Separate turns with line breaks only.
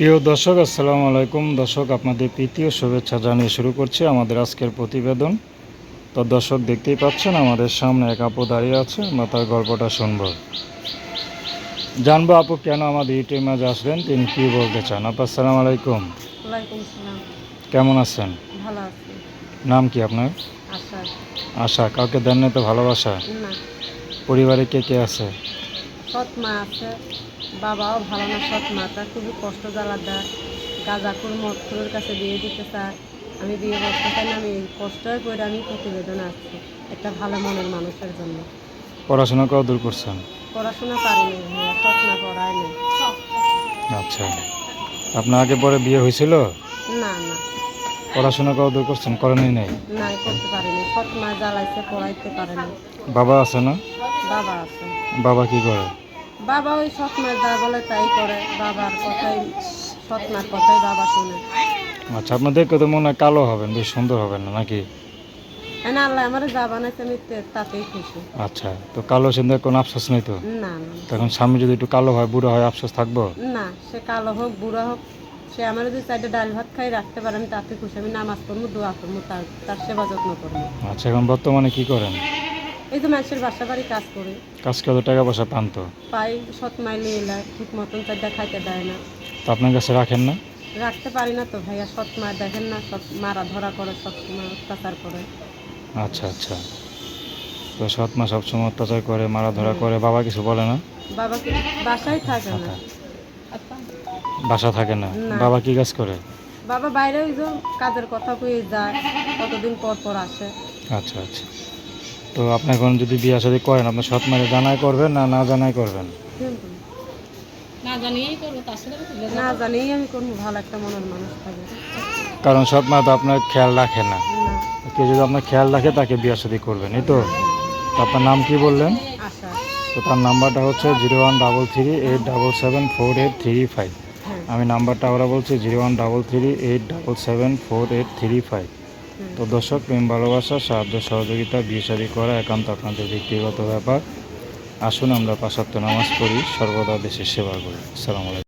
প্রিয় দর্শক আসসালামু আলাইকুম। দর্শক আপনাদের প্রীতি ও শুভেচ্ছা জানিয়ে শুরু করছি আমাদের আজকের প্রতিবেদন। তো দর্শক দেখতেই পাচ্ছেন আমাদের সামনে এক আপু দাঁড়িয়ে আছে আমরা তার গল্পটা শুনব। জানব আপু কেন আমাদের ইউটিউব মাঝে আসলেন তিনি কী বলতে চান? আপু আসসালামু আলাইকুম। কেমন আছেন? নাম কি আপনার?
আশা
আশা কাউকে দেন না তো ভালোবাসা? পরিবারে কে কে আছে?
সৎ মা আছে বাবাও ভালো না সৎ মাটা খুবই কষ্ট জ্বালা দেয়। গাজাকুর মটকুরের কাছে বিয়ে দিতে চায়। আমি বিয়ে করতে চাই না আমি এই কষ্টই করে আমি প্রতিবেদন আসছি একটা ভালো মনের মানুষের জন্য।
পড়াশোনা কত দূর করছেন?
পড়াশোনা পারিনি ভাইয়া সৎ মা পড়ায় নেই।
আচ্ছা। আপনার আগে পরে বিয়ে হয়েছিল?
না না।
পড়াশোনা কত দূর করছেন করেনই নাই?
না করতে পারিনি। সৎ মা জ্বালাইছে পড়াইতে পারেনি।
বাবা আছে না?
বাবা আছে।
বাবা কি করে?
বাবা ওই সৎ মার যা বলে তাই করে। বাবার কথাই সৎ মার কথাই বাবা শোনে।
আচ্ছা আপনাদেরকে তো মনে হয় কালো হবেন বেশ সুন্দর হবেন না নাকি?
না আল্লাহ আমার যা বানাইছে আমি তে- তাতেই খুশি।
আচ্ছা তো কালো সিন্ধে কোনো আফসোস নেই তো?
না না।
তখন স্বামী যদি একটু কালো হয় বুড়ো হয় আফসোস থাকব?
না সে কালো হোক বুড়া হোক সে আমার যদি চাইতে ডাল ভাত খাই রাখতে পারে আমি তাতে খুশি। আমি নামাজ পড়ব দোয়া করব তার তার সেবা যত্ন করব।
আচ্ছা এখন বর্তমানে কি করেন?
এই তো মানুষের বাসা বাড়ি কাজ করি।
কাজ কত টাকা পয়সা পান তো?
পাই সৎ মাইলে এলায় ঠিক মতন চারটা খাইতে দেয় না।
তো আপনার কাছে রাখেন না?
রাখতে পারি না তো ভাইয়া সৎ মা দেখেন না সৎ মারা ধরা করে সৎ মা অত্যাচার করে।
আচ্ছা আচ্ছা। তো সৎ মা সবসময় অত্যাচার করে মারা ধরা করে বাবা কিছু বলে না?
বাবাকে বাসায় থাকে না।
বাসা থাকে না।
না।
বাবা কি কাজ করে?
বাবা বাইরে ওই যে কাজের কথা কয়ে যায় কতদিন পর পর আসে।
আচ্ছা আচ্ছা। তো আপনি এখন যদি বিয়ে শাদী করেন আপনার সৎ মাকে জানাই করবেন না না জানাই করবেন?
না জানিয়েই আমি কোন ভালো একটা মনের মানুষ থাকে
কারণ সৎ মা তো আপনার খেয়াল রাখে না।
না।
কেউ যদি আপনার খেয়াল রাখে তাকে বিয়ে শাদী করবেন এই তো? তো আপনার নাম কি বললেন? তো তার নাম্বারটা হচ্ছে zero one double three eight double seven four eight three five.
হ্যাঁ।
আমি নাম্বারটা আবার বলছি zero one double three eight double seven four eight three five. তো দর্শক প্রেম ভালোবাসা সাহায্য সহযোগিতা বিয়ে শাদী করা একান্ত আপনাদের ব্যক্তিগত ব্যাপার। আসুন আমরা পাশাত্য নামাজ পড়ি সর্বদা দেশের সেবা করি। আসসালামু আলাইকুম।